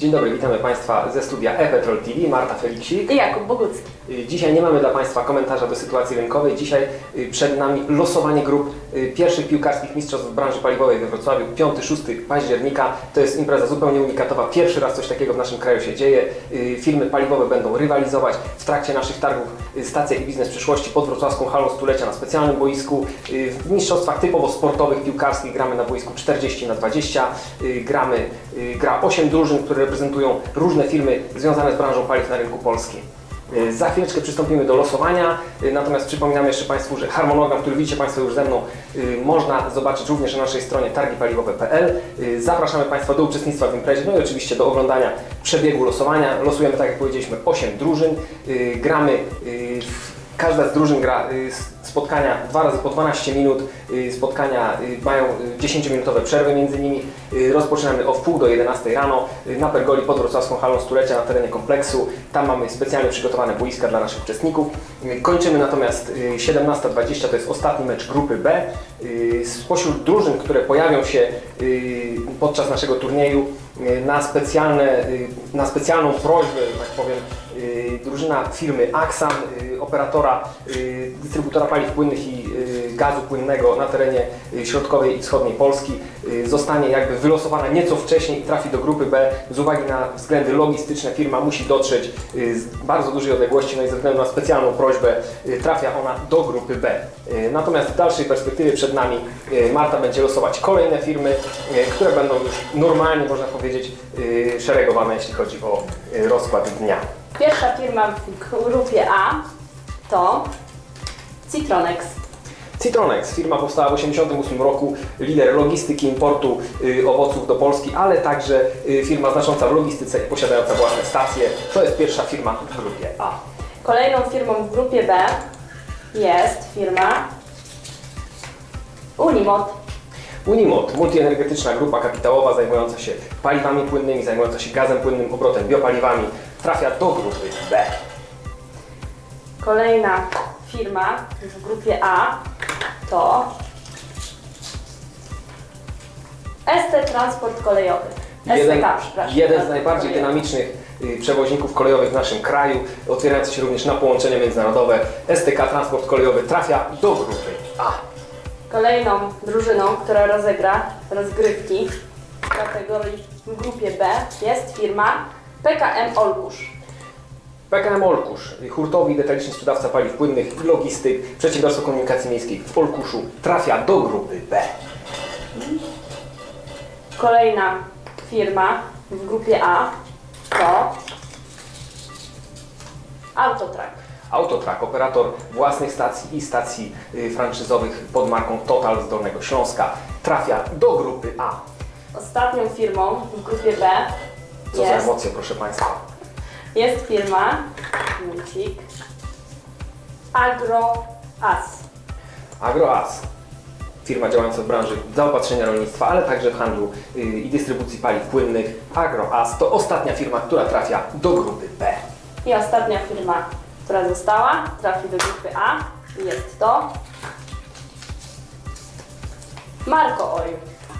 Dzień dobry, witamy Państwa ze studia e-Petrol TV, Marta Feliksik. I Jakub Bogucki. Y, Dzisiaj nie mamy dla Państwa komentarza do sytuacji rynkowej. Dzisiaj y, przed nami losowanie grup y, pierwszych piłkarskich mistrzostw w branży paliwowej we Wrocławiu. 5-6 października. To jest impreza zupełnie unikatowa. Pierwszy raz coś takiego w naszym kraju się dzieje. Firmy paliwowe będą rywalizować w trakcie naszych targów Stacja i Biznes Przyszłości pod wrocławską halą stulecia na specjalnym boisku. W mistrzostwach typowo sportowych, piłkarskich gramy na boisku 40 na 20. Y, Gramy, gra 8 drużyn, które reprezentują różne firmy związane z branżą paliw na rynku polskim. Y, Za chwileczkę przystąpimy do losowania, y, natomiast przypominam jeszcze Państwu, że harmonogram, który widzicie Państwo już ze mną, y, można zobaczyć również na naszej stronie targipaliwowe.pl. Zapraszamy Państwa do uczestnictwa w imprezie, no i oczywiście do oglądania przebiegu losowania. Losujemy, tak jak powiedzieliśmy, 8 drużyn. Gramy, w- każda z drużyn gra y, spotkania dwa razy po 12 minut. Y, Spotkania y, mają y, 10-minutowe przerwy między nimi. Rozpoczynamy o wpół do 11 rano na Pergoli pod Wrocławską Halą Stulecia na terenie kompleksu. Tam mamy specjalnie przygotowane boiska dla naszych uczestników. Kończymy natomiast y, 17.20, to jest ostatni mecz grupy B. Spośród drużyn, które pojawią się podczas naszego turnieju na, specjalne, y, na specjalną prośbę, tak powiem, y, drużyna firmy y, operatora, y, dystrybutora paliw płynnych i y, gazu płynnego na terenie y, środkowej i wschodniej Polski y, zostanie jakby wylosowana nieco wcześniej i trafi do grupy B. Z uwagi na względy logistyczne firma musi dotrzeć y, z bardzo dużej odległości, no i ze względu na specjalną prośbę y, trafia ona do grupy B. Y, Natomiast w dalszej perspektywie przed nami y, Marta będzie losować kolejne firmy, y, które będą już normalnie, można powiedzieć, y, szeregowane, jeśli chodzi o y, rozkład dnia. Pierwsza firma w grupie A to Citronex. Citronex, firma powstała w 1988 roku, lider logistyki importu y, owoców do Polski, ale także y, firma znacząca w logistyce i posiadająca własne stacje. To jest pierwsza firma w grupie A. Kolejną firmą w grupie B jest firma Unimod. Unimod, multienergetyczna grupa kapitałowa zajmująca się paliwami płynnymi, zajmująca się gazem płynnym, obrotem biopaliwami, trafia do grupy B. Kolejna firma w grupie A to ST Transport Kolejowy. Jeden, STK, przepraszam. jeden z najbardziej dynamicznych y, przewoźników kolejowych w naszym kraju, otwierający się również na połączenia międzynarodowe. STK Transport Kolejowy trafia do grupy A. Kolejną drużyną, która rozegra rozgrywki w kategorii w grupie B jest firma PKM Olkusz. PKM Olkusz, hurtowy i detaliczny sprzedawca paliw płynnych i logistyk, przedsiębiorstwo komunikacji miejskiej w Olkuszu trafia do grupy B. Kolejna firma w grupie A to Autotrack. Autotrack, operator własnych stacji i stacji y, franczyzowych pod marką Total z Dolnego Śląska, trafia do grupy A. Ostatnią firmą w grupie B Co za jest, emocje, proszę Państwa. jest firma Multik AgroAs. AgroAS, firma działająca w branży zaopatrzenia rolnictwa, ale także w handlu y, i dystrybucji paliw płynnych. AgroAS to ostatnia firma, która trafia do grupy B. I ostatnia firma, która została, trafi do grupy A i jest to Marco Oil.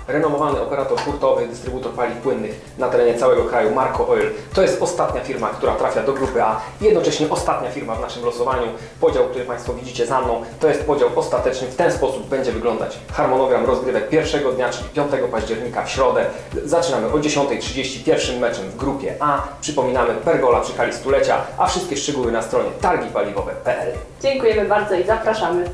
Renomowany operator hurtowy, dystrybutor paliw płynnych na terenie całego kraju, Marco Oil. To jest ostatnia firma, która trafia do grupy A jednocześnie ostatnia firma w naszym losowaniu. Podział, który Państwo widzicie za mną, to jest podział ostateczny. W ten sposób będzie wyglądać harmonogram rozgrywek pierwszego dnia, czyli 5 października w środę. Zaczynamy o 10.30 pierwszym meczem w grupie A. Przypominamy Pergola przy hali stulecia, a wszystkie szczegóły na stronie targipaliwowe.pl. Dziękujemy bardzo i zapraszamy.